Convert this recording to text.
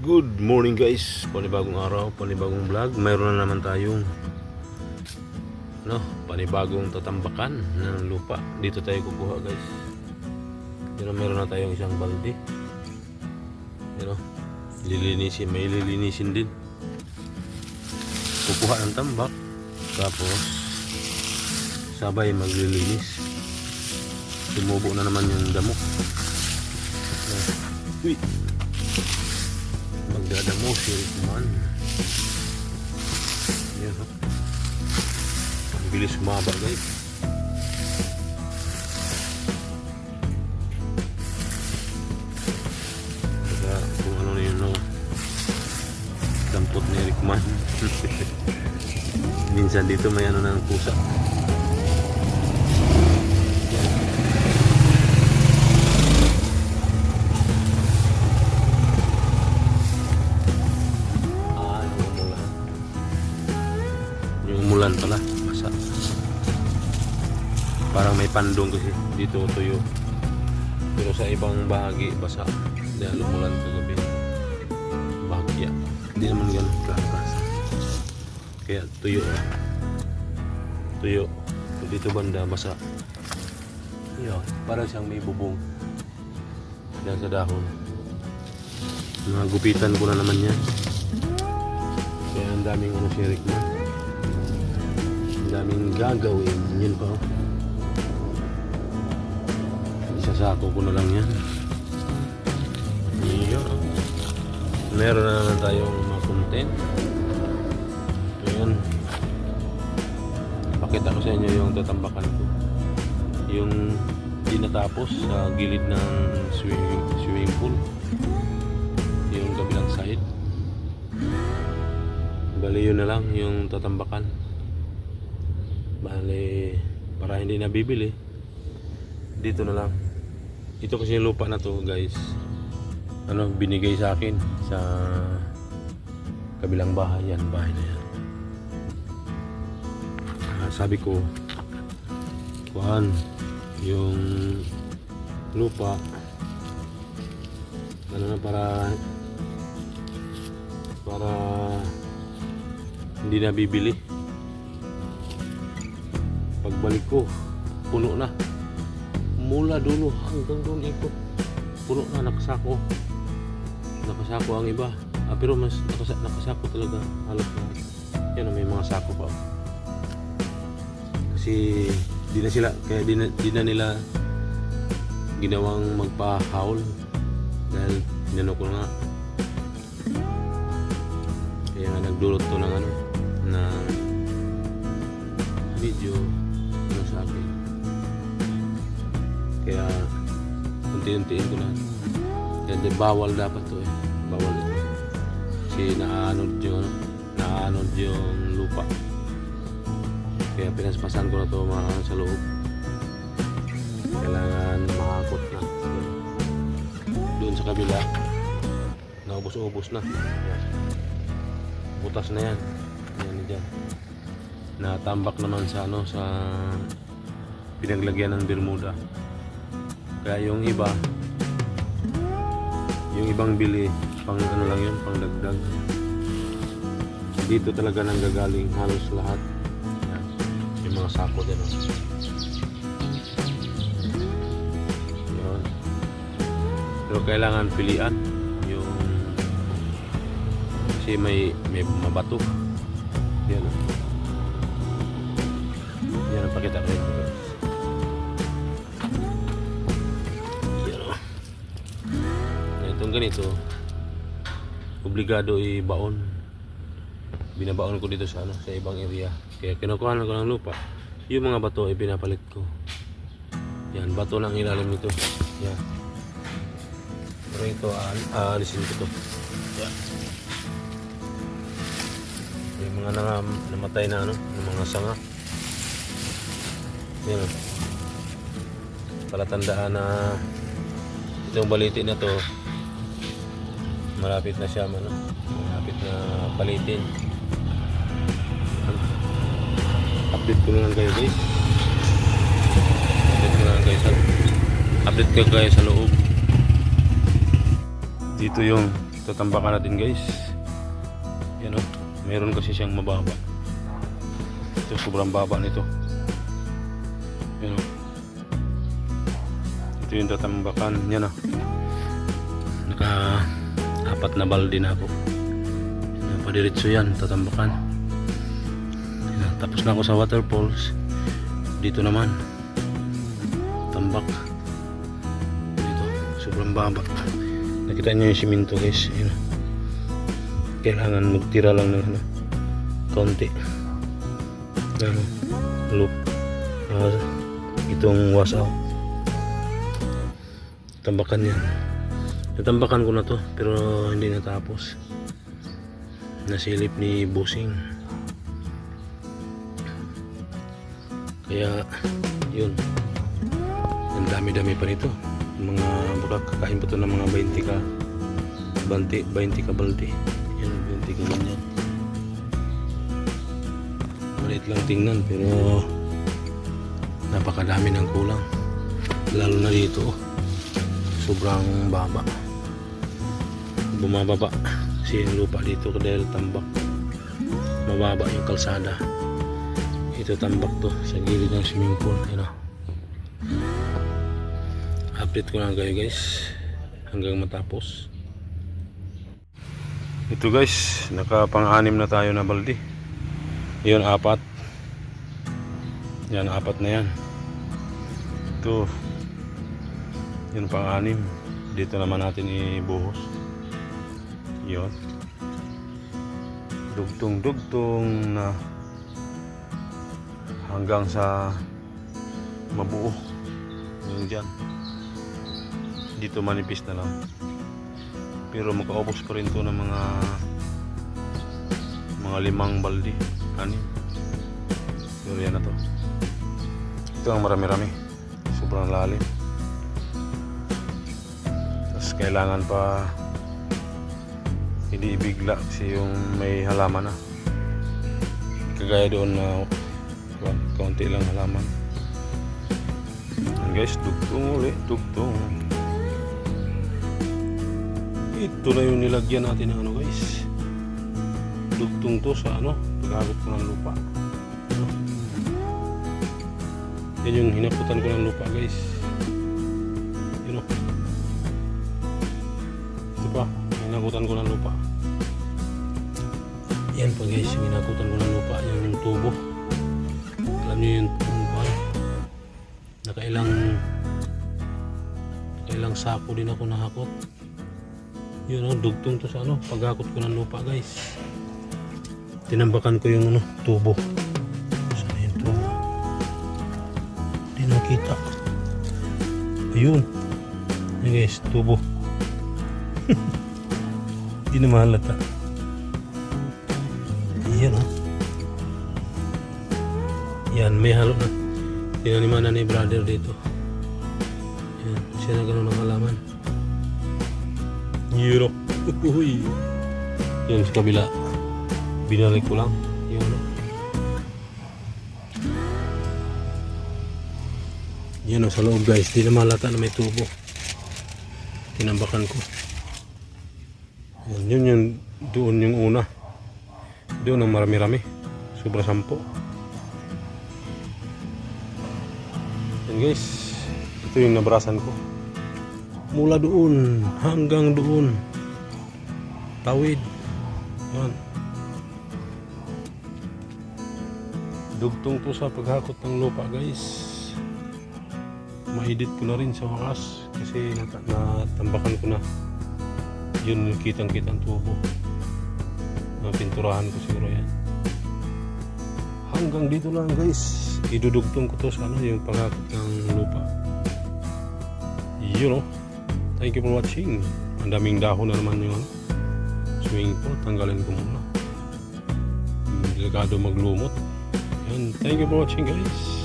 Good morning guys, panibagong araw, panibagong vlog. Mayroon na naman tayong no, panibagong tatambakan ng lupa. Dito tayo kukuha guys. Pero meron na tayong isang balde. Pero lilinisin, may lilinisin din. Kukuha ng tambak Tapos sabay maglilinis. Tumubo na naman yung damo. Uy! Magdadamo si Rickman yan o ang bilis kumaba guys. Kaya kung ano na yun no dampot ni Rickman. Minsan dito may ano ng pusa pandong kasi dito tuyo. Pero sa ibang bahagi, basa. Dahil umulan kagabi. Bahagya. Hindi naman ganun kakas. Kaya tuyo. Tuyo. Dito banda, basa. Yun, para siyang may bubong. Yan sa dahon. Nagupitan ko na naman yan. Kaya ang daming ano si Rick na. Ang daming gagawin. Yun pa. oh. Isasako ko na lang yan. Yun. Meron na naman tayong mga content. Ayan. Pakita ko sa inyo yung tatambakan ko. Yung di natapos sa gilid ng swimming, swimming pool. Yung kabilang side. Bali yun na lang yung tatambakan. Bali para hindi nabibili. Dito na lang. Ito kasi yung lupa na to guys. Ano binigay sa akin sa kabilang bahay yan. Bahay na yan. Ah, sabi ko kuhan yung lupa ano na para para hindi na bibili pagbalik ko puno na mula dulo hanggang doon ikot puno na nakasako. Nakasako ang iba. Ah, pero mas nakasa, nakasako talaga halos lahat. Yan may mga sako pa. Kasi di na sila kaya di na, di na nila ginawang magpa-haul dahil inano ko nga. Kaya nga nagdulot to ng ano na video unti-untiin ko kaya di, bawal dapat to eh. Bawal ito kasi naanod yung ano, naanod yung lupa. Kaya pinaspasan ko na to mga sa loob. Kailangan makakot na. Doon sa kabila naubos-ubos na. Butas na yan. Yan dyan. Natambak naman sa ano sa pinaglagyan ng Bermuda kaya yung iba yung ibang bili pang ano lang yun pang dagdag dito talaga nang gagaling halos lahat yung mga sako din oh. Pero kailangan pilian yung kasi may may mabato. Yan. oh. Yan ang pakita ko Itong ganito obligado i-baon. Binabaon ko dito sa ano, sa ibang area. Kaya kinukuha ko ng lupa. Yung mga bato ay pinapalit ko. Yan, bato ng ilalim nito. Yan. Pero ito, aal- aalisin ko to. Yan. Yung mga nang, namatay na ano, ng mga sanga. Yan. Palatandaan na itong baliti na to malapit na siya ano, malapit na palitin. Update ko na lang kayo guys. Update ko na lang kayo sa update ko kayo sa loob. Dito yung tatambakan natin guys. Yan o. Meron kasi siyang mababa. Ito sobrang baba nito. Yan o. Ito yung tatambakan. Yan o. Naka apat na balde na ako. Padiretso yan, tatambakan. Tapos na ako sa waterfalls. Dito naman. Tambak. Dito. Sobrang baba. Nakita niyo yung siminto guys. Yan. Kailangan magtira lang ng ano, kaunti. Ano, loop. Ah, itong wasaw. Tambakan yan. Natambakan ko na to pero hindi natapos. Nasilip ni Busing. Kaya yun. Ang dami-dami pa nito. Mga burak kakain pa to ng mga 20 ka banti, 20 ka balde. Yan, 20 ka ganyan. Maliit lang tingnan pero napakadami ng kulang. Lalo na dito. oh. Sobrang baba. Bumababa kasi yung lupa dito dahil tambak. Mababa yung kalsada. Ito tambak to sa gilid ng swimming pool. Yun oh. Update ko lang kayo guys hanggang matapos. Ito guys, nakapang-anim na tayo na balde. Yun, apat. Yan, apat na yan. Ito, yun pang-anim. Dito naman natin ibuhos. Yun. Dugtong-dugtong na hanggang sa mabuo. Yun dyan. Dito manipis na lang pero makaubos pa rin to ng mga mga limang balde anim pero yan na to ito ang marami-rami sobrang lalim tapos kailangan pa hindi ibigla kasi yung may halaman na. Kagaya doon na well, kaunti lang halaman. Yan guys dugtong ulit dugtong. Ito na yung nilagyan natin ng ano guys. Dugtong to sa ano pag ko ng lupa. Ano? yan yung hinaputan ko ng lupa guys. Yun o ito pa hinakutan ko ng lupa yan pa guys yung hinakutan ko ng lupa yung tubo. Alam nyo yung tubo nakailang nakailang sako din ako nahakot. Yun ang dugtong to sa ano paghakot ko ng lupa guys. Tinambakan ko yung ano tubo. Saan yung tubo? Hindi nakita. Ayun. Yun guys tubo. Hindi na mahalata yan may halo na tinaniman na ni brother dito yan siya na ganun ang halaman Europe. Uy. Yan sa kabila. Binalik ko lang. Yung ano. Yan o sa loob guys. Di na malata na may tubo. Tinambakan ko. Yan, yun yung doon yung una. Doon ang marami-rami. Sobra sampo. Yan guys. Ito yung nabrasan ko. Mula doon hanggang doon. Tawid. Yan. Dugtong to sa paghakot ng lupa guys. Ma-edit ko na rin sa wakas kasi nat natambakan ko na. Yun kitang kitang tubo. Napinturahan ko siguro yan hanggang dito lang guys idudugtong ko to sa ano yung paghakot ng lupa yun oh Thank you for watching. Ang daming dahon na naman yung ano, swimming pool. Tanggalin ko muna. Delikado maglumot. Yan. Thank you for watching guys.